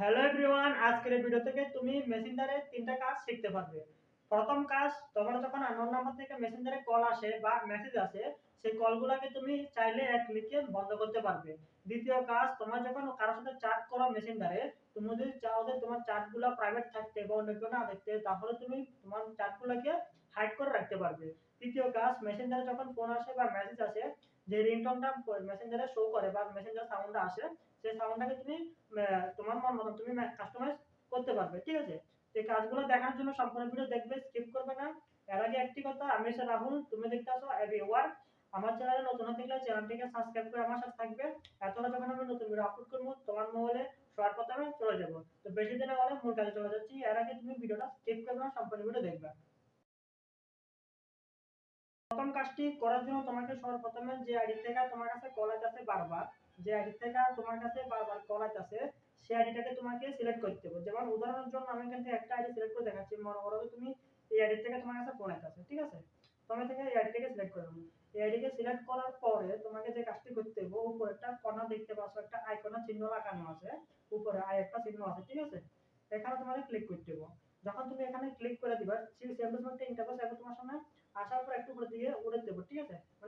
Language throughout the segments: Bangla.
হ্যালো এভরিওয়ান আজকের ভিডিও থেকে তুমি মেসেঞ্জারে তিনটা কাজ শিখতে পারবে। প্রথম কাজ, তোমার যখন আননোন নাম্বার থেকে মেসেঞ্জারে কল আসে বা মেসেজ আসে, সেই কলগুলোকে তুমি চাইলে এক ক্লিকে বন্ধ করতে পারবে। দ্বিতীয় কাজ, তোমার যখন কারোর সাথে চ্যাট করো মেসেঞ্জারে তুমি যদি চাও যে তোমার চ্যাটগুলো প্রাইভেট থাকতে বা অন্য না দেখতে, তাহলে তুমি তোমার চ্যাটগুলোকে হাইড করে রাখতে পারবে। তৃতীয় কাজ মেসেঞ্জারে যখন ফোন আসে বা মেসেজ আসে যে রিংটোনটা মেসেঞ্জারে শো করে বা মেসেঞ্জার সাউন্ডটা আসে, সেই সাউন্ডটাকে তুমি তোমার মন মতন তুমি কাস্টমাইজ করতে পারবে, ঠিক আছে? এই কাজগুলো দেখার জন্য সম্পূর্ণ ভিডিও দেখবে স্কিপ করবে না। এর আগে একটি কথা, আমি হচ্ছে রাহুল, তুমি দেখতে আসো এভি ওয়ার্ক আমার চ্যানেলে নতুন হতে গেলে চ্যানেলটিকে সাবস্ক্রাইব করে আমার সাথে থাকবে। এতটা যখন আমি নতুন ভিডিও আপলোড করব, তোমার মোবাইলে সবার প্রথমে চলে যাব। তো বেশি দিনে হলে মূল কাজে চলে যাচ্ছি। এর আগে তুমি ভিডিওটা স্কিপ করবে না সম্পূর্ণ ভিডিও দেখবে। প্রথম কাজটি করার জন্য তোমাকে সর্বপ্রথমে যে আইডি থেকে তোমার কাছে কল আসছে বারবার, যে আইডি থেকে তোমার কাছে বারবার কল আসছে সেই আইডিটাকে তোমাকে সিলেক্ট করতে হবে। যেমন উদাহরণের জন্য আমি এখান থেকে একটা আইডি সিলেক্ট করে দেখাচ্ছি। মনে করো তুমি এই আইডি থেকে তোমার কাছে ফোন আসছে ঠিক আছে? তুমি থেকে এই আইডিটাকে সিলেক্ট করে নেব এই আইডিকে সিলেক্ট করার পরে তোমাকে যে কাজটি করতে হবে উপরে একটা কর্নার দেখতে পাচ্ছ, একটা আইকনের চিহ্ন লাগানো আছে। উপরে আই একটা চিহ্ন আছে, ঠিক আছে? এখানে তোমাকে ক্লিক করতে হবে। যখন তুমি এখানে ক্লিক করে দিবা, সেই সেভ একটা ইন্টারফেস আসবে তোমার সামনে আসার পর একটু উপরের দিকে উড়ে দেবো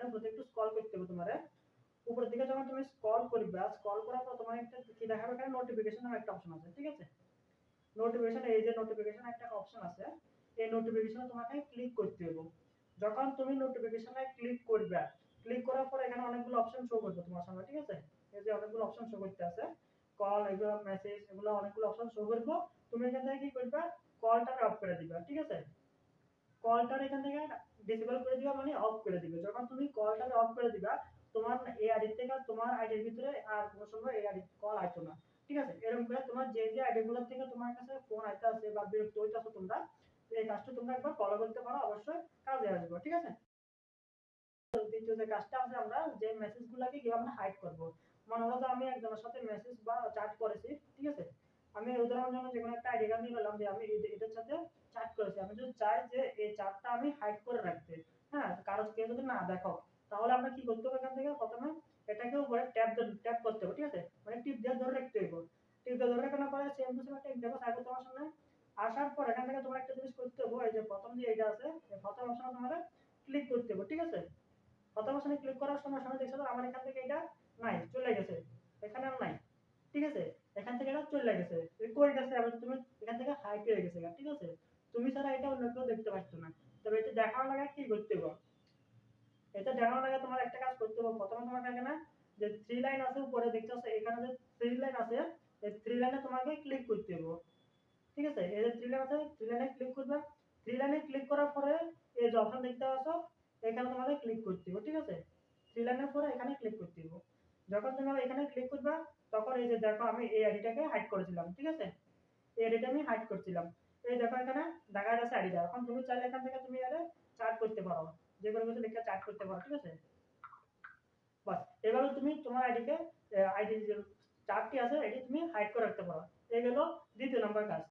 উপরে একটু স্ক্রল করতে হবে তোমার। উপরের দিকে যখন তুমি স্ক্রল করবে স্ক্রল করার পর তোমার একটা কি দেখাবে? এখানে নোটিফিকেশন নামে একটা অপশন আছে, ঠিক আছে? নোটিফিকেশন এই যে নোটিফিকেশন একটা অপশন আছে, এই নোটিফিকেশনে তোমাকে ক্লিক করতে হবে। যখন তুমি নোটিফিকেশনে ক্লিক করবে ক্লিক করার পর এখানে অনেকগুলো অপশন শো করবে তোমার সামনে, ঠিক আছে? এই যে অনেকগুলো অপশন শো করতে আছে। কল এগুলো মেসেজ এগুলো অনেকগুলো অপশন শো করবে। তুমি এখান থেকে কি করবে? কলটা অফ করে দিবে, ঠিক আছে? কলটার এখান থেকে ডিসেবল করে দিবা মানে অফ করে দিবে। যখন তুমি কলটা অফ করে দিবা, তোমার এই আইডি থেকে তোমার আইডির ভিতরে আর কোনো সময় এই আইডি কল আসতো না। ঠিক আছে? এরকম করে তোমার যে যে আইডি গুলোর থেকে তোমার কাছে ফোন আইতে আছে বা বিরক্ত হইতাছো তোমরা, এই কাজটা তোমরা একবার ফলো করতে পারো, অবশ্যই কাজে আসবে। ঠিক আছে? দ্বিতীয় যে কাজটা আছে আমরা, যে মেসেজ গুলাকে কীভাবে হাইড করব? মনে হলো যে আমি একজনের সাথে মেসেজ বা চ্যাট করেছি, ঠিক আছে? আমি উদাহরণের জন্য যেকোনো একটা আইডি কার্ড নিলাম যে আমি এটার সাথে চ্যাট করেছি। আমি যদি চাই যে এই চ্যাটটা আমি হাইড করে রাখতে হ্যাঁ? কারও কেউ যদি না দেখো, তাহলে আমরা কি করতে হবে এখান থেকে? প্রথমে এটাকে উপরে ট্যাপ ট্যাপ করতে হবে, ঠিক আছে? মানে টিপ দিয়ে ধরে রাখতে হবে। টিপ দিয়ে ধরে রাখার পরে সেম টু সেম একটা ইন্টারফেস আসবে তোমার সামনে। আসার পর এখান থেকে তোমার একটা জিনিস করতে হবে, এই যে প্রথম যে এটা আছে প্রথম অপশনে তোমাকে ক্লিক করতে হবে, ঠিক আছে? প্রথম অপশনে ক্লিক করার সময় সময় দেখছ আমার এখান থেকে এটা নাই, চলে গেছে। এখানে আর নাই, ঠিক আছে? এখান থেকে এটা চলে গেছে। কই গেছে তুমি এখান থেকে হাইট হয়ে গেছে, ঠিক আছে? তুমি ছাড়া এটা অন্য কেউ দেখতে পাচ্ছ না। তবে এটা দেখানোর লাগে কি করতে হবে? এটা দেখানোর লাগে তোমার একটা কাজ করতে হবে। প্রথমে তোমাকে এখানে যে থ্রি লাইন আছে উপরে দেখতে পাচ্ছ এখানে যে থ্রি লাইন আছে, এই থ্রি লাইনে তোমাকে ক্লিক করতে হবে। ঠিক আছে? এই যে থ্রি লাইন আছে থ্রি লাইনে ক্লিক করবে। থ্রি লাইনে ক্লিক করার পরে এই যে অপশন দেখতে পাচ্ছ, এখানে তোমাকে ক্লিক করতে হবে। ঠিক আছে? থ্রি লাইনের পরে এখানে ক্লিক করতে হবে। যখন তুমি এখানে ক্লিক করবে, তখন এই যে দেখো আমি এই আইডিটাকে হাইড করেছিলাম। ঠিক আছে? এই আইডিটা আমি হাইড করছিলাম। এই দেখো এখানে দেখা যাচ্ছে আইডিটা এখন তুমি চাইলে এখান থেকে তুমি আরে চার্ট করতে পারো। যে কোনো কিছু লিখে চার্ট করতে পারো, ঠিক আছে? বাস এভাবে তুমি তোমার আইডিকে আইডি যে চার্টটি আছে, এটি তুমি হাইড করে রাখতে পারো। এই গেল দ্বিতীয় নম্বর কাজ।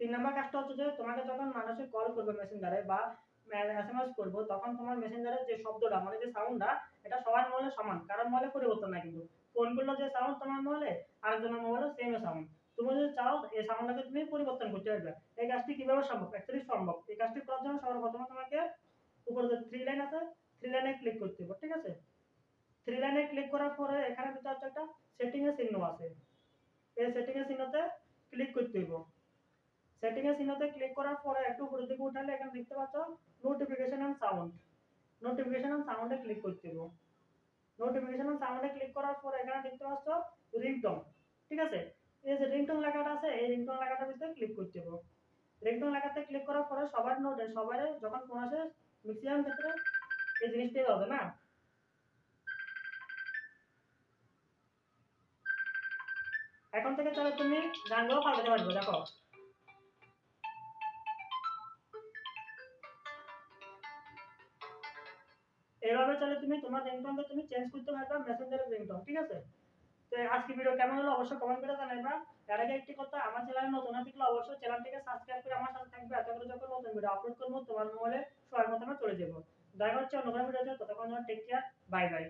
তিন নম্বর কাজটা হচ্ছে যে, তোমাকে যখন মানুষে কল করবে মেসেঞ্জারে বা এসএমএস করব, তখন তোমার মেসেঞ্জারের যে শব্দটা মানে যে সাউন্ডটা এটা সবার মোবাইলে সমান। কারণ মোবাইলে পরিবর্তন নাই কিন্তু। ফোন করলে যে সাউন্ড তোমার মোবাইলে আরেকজনের মোবাইলে সেম সাউন্ড তুমি যদি চাও এই সাউন্ডটাকে তুমি পরিবর্তন করতে পারবে এই কাজটি কীভাবে সম্ভব অ্যাকচুয়ালি সম্ভব এই কাজটি করার জন্য সবার প্রথমে তোমাকে উপরে যে থ্রি লাইন আছে থ্রি লাইনে ক্লিক করতে হবে, ঠিক আছে? থ্রি লাইনে ক্লিক করার পরে এখানে ভিতরে হচ্ছে একটা সেটিং এর চিহ্ন আছে। এই সেটিং এর চিহ্নতে ক্লিক করতে হবে। সেটিং এর চিহ্নতে ক্লিক করার পরে একটু উপরের দিকে উঠালে এখানে দেখতে পাচ্ছ notification and sound notification and সাউন্ডে click করতে হবে। নোটিফিকেশন এন্ড সাউন্ডে ক্লিক করার পরে এখানে দেখতে পাচ্ছ রিংটোন ঠিক আছে? এই যে রিংটোন লেখাটা আছে, এই রিংটোন লেখাটার ভিতরে ক্লিক করতে হবে। রিংটোন লেখাতে ক্লিক করার পরে সবার নোটে সবার যখন ফোন আসে ম্যাক্সিমাম ক্ষেত্রে এই জিনিসটাই হবে না? এখন থেকে চলো তুমি গানগুলো পাল্টাতে পারবে, দেখো। এভাবে চলে তুমি তোমার রিংটোনকে তুমি চেঞ্জ করতে পারবে মেসেঞ্জারের রিংটোন ঠিক আছে? আজকে ভিডিও কেমন হলো অবশ্যই কমেন্ট করে জানাইবা। এর আগে একটি কথা, আমার চ্যানেলে নতুন না থাকলে অবশ্যই চ্যানেলটিকে সাবস্ক্রাইব করে আমার সাথে থাকবে। এত করে যখন নতুন ভিডিও আপলোড করব, তোমার মোবাইলে সবার মতো চলে যাব। দেখা হচ্ছে অন্য কোনো ভিডিওতে ততক্ষণ টেক কেয়ার বাই বাই